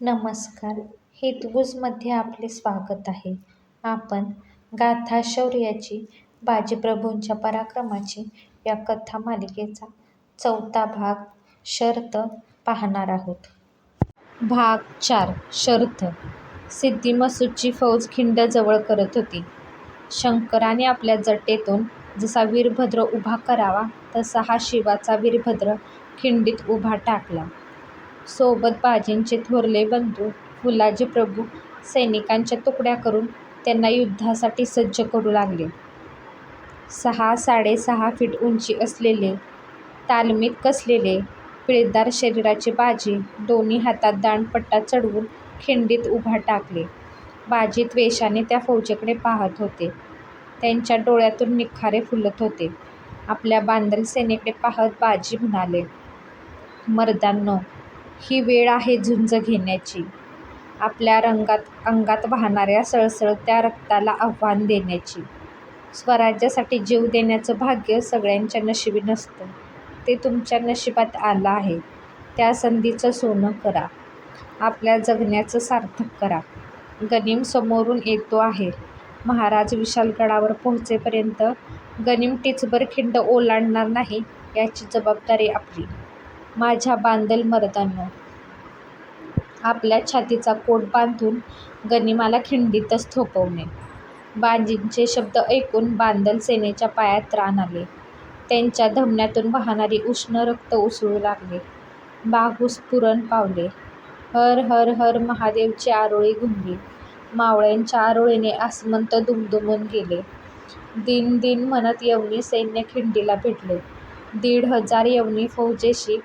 नमस्कार. हितगुजमध्ये आपले स्वागत आहे. आपण गाथा शौर्याची बाजीप्रभूंच्या पराक्रमाची या कथा मालिकेचा चौथा भाग शर्त पाहणार आहोत. भाग चार शर्त. सिद्धी मसूदची फौज खिंड जवळ करत होती. शंकराने आपल्या जटेतून जसा वीरभद्र उभा करावा तसा हा शिवाचा वीरभद्र खिंडीत उभा टाकला. सोबत बाजींचे थोरले बंधू फुलाजी प्रभू सैनिकांच्या तुकड्या करून त्यांना युद्धासाठी सज्ज करू लागले. सहा साडेसहा फीट उंची असलेले, तालमीत कसलेले, पिळदार शरीराचे बाजी दोन्ही हातात दांडपट्टा चढवून खिंडीत उभा टाकले. बाजी त्वेषाने त्या फौजेकडे पाहत होते. त्यांच्या डोळ्यातून निखारे फुलत होते. आपल्या बांधल सेनेकडे पाहत बाजी म्हणाले, मर्दांनो, ही वेळ आहे झुंज घेण्याची. आपल्या रंगात अंगात वाहणाऱ्या सळसळत्या रक्ताला आव्हान देण्याची. स्वराज्यासाठी जीव देण्याचं भाग्य सगळ्यांच्या नशिबी नसतं. ते तुमच्या नशिबात आलं आहे. त्या संधीचं सोनं करा. आपल्या जगण्याचं सार्थक करा. गनिम समोरून येतो आहे. महाराज विशालगडावर पोहोचेपर्यंत गनिम टिचभर खिंड ओलांडणार नाही याची जबाबदारी आपली. माझ्या बांधल मर्दांनो, आपल्या छातीचा कोट बांधून गनिमाला खिंडीतच थोपवणे. बाजींचे शब्द ऐकून बांधल सेनेच्या पायात रान आले. त्यांच्या धमन्यातून वाहणारी उष्ण रक्त उसळू लागले. बाहू स्फुरण पावले. हर हर हर महादेवची आरोळी घुमली. मावळ्यांच्या आरोळीने आसमंत दुमदुमून गेले. दिन दिन म्हणत यवनी सैन्य खिंडीला भेटले दीड हजार यवनी फौजेशी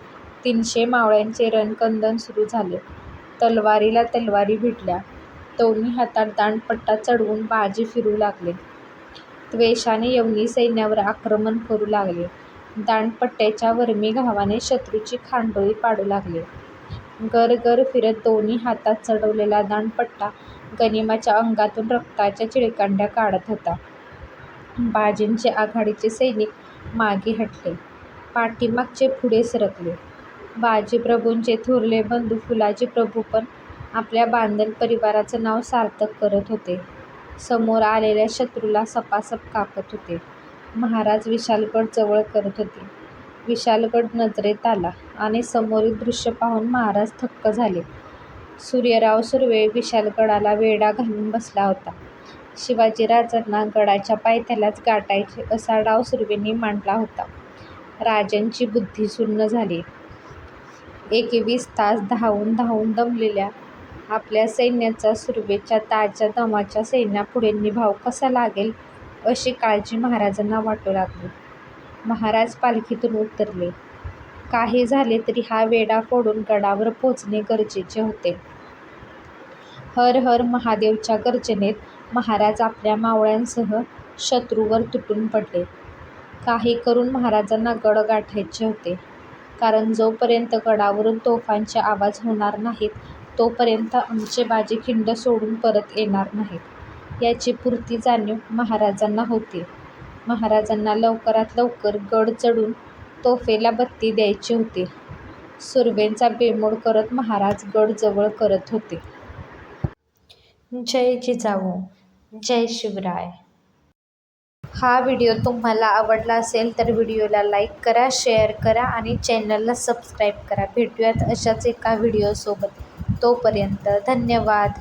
तीनशे मावळ्यांचे रणकंदन सुरू झाले. तलवारीला तलवारी भिडल्या. दोन्ही हातात दांडपट्टा चढवून बाजी फिरू लागले. त्वेषाने यवनी सैन्यावर आक्रमण करू लागले. दांडपट्ट्याच्या वर्मी घावाने शत्रूची खांडोळी पाडू लागले. गरगर फिरत दोन्ही हातात चढवलेला दांडपट्टा गनिमाच्या अंगातून रक्ताच्या चिळकांड्या काढत होता. बाजींचे आघाडीचे सैनिक मागे हटले. पाठीमागचे पुढे सरकले. बाजीप्रभूंचे थोरले बंधू फुलाजी प्रभू पण आपल्या बांधल परिवाराचं नाव सार्थक करत होते. समोर आलेल्या शत्रूला सपासप कापत होते. महाराज विशाळगड जवळ करत होते. विशाळगड नजरेत आला आणि समोरील दृश्य पाहून महाराज थक्क झाले. सूर्यराव सुर्वे विशाळगडाला वेढा घालून बसला होता. शिवाजीराजांना गडाच्या पायथ्यालाच गाठायचे असा डाव सुर्वेंनी मांडला होता. राजांची बुद्धी सुन्न झाली. एकवीस तास धावून धावून दमलेल्या आपल्या सैन्याचा सुर्वेच्या ताज्या दमाच्या सैन्यापुढे निभाव कसा लागेल अशी काळजी महाराजांना वाटू लागली. महाराज पालखीतून उतरले. काही झाले तरी हा वेढा फोडून गडावर पोचणे गरजेचे होते. हर हर महादेवच्या गर्जनेत महाराज आपल्या मावळ्यांसह शत्रूवर तुटून पडले. काही करून महाराजांना गड गाठायचे होते. कारण जोपर्यंत गडावरून तोफांचे आवाज होणार नाहीत तोपर्यंत आमचे बाजी खिंड सोडून परत येणार नाहीत याची पुरती जाणीव महाराजांना होती. महाराजांना लवकरात लवकर गड चढून तोफेला बत्ती द्यायची होती. सुरवेंचा बेमोड करत महाराज गड जवळ करत होते. जय जिजाऊ, जय शिवराय. हा व्हिडिओ तुम्हाला आवडला असेल तर व्हिडिओला लाईक करा, शेअर करा आणि चॅनलला सबस्क्राईब करा. भेटूयात अशाच एका व्हिडिओसोबत. तोपर्यंत धन्यवाद.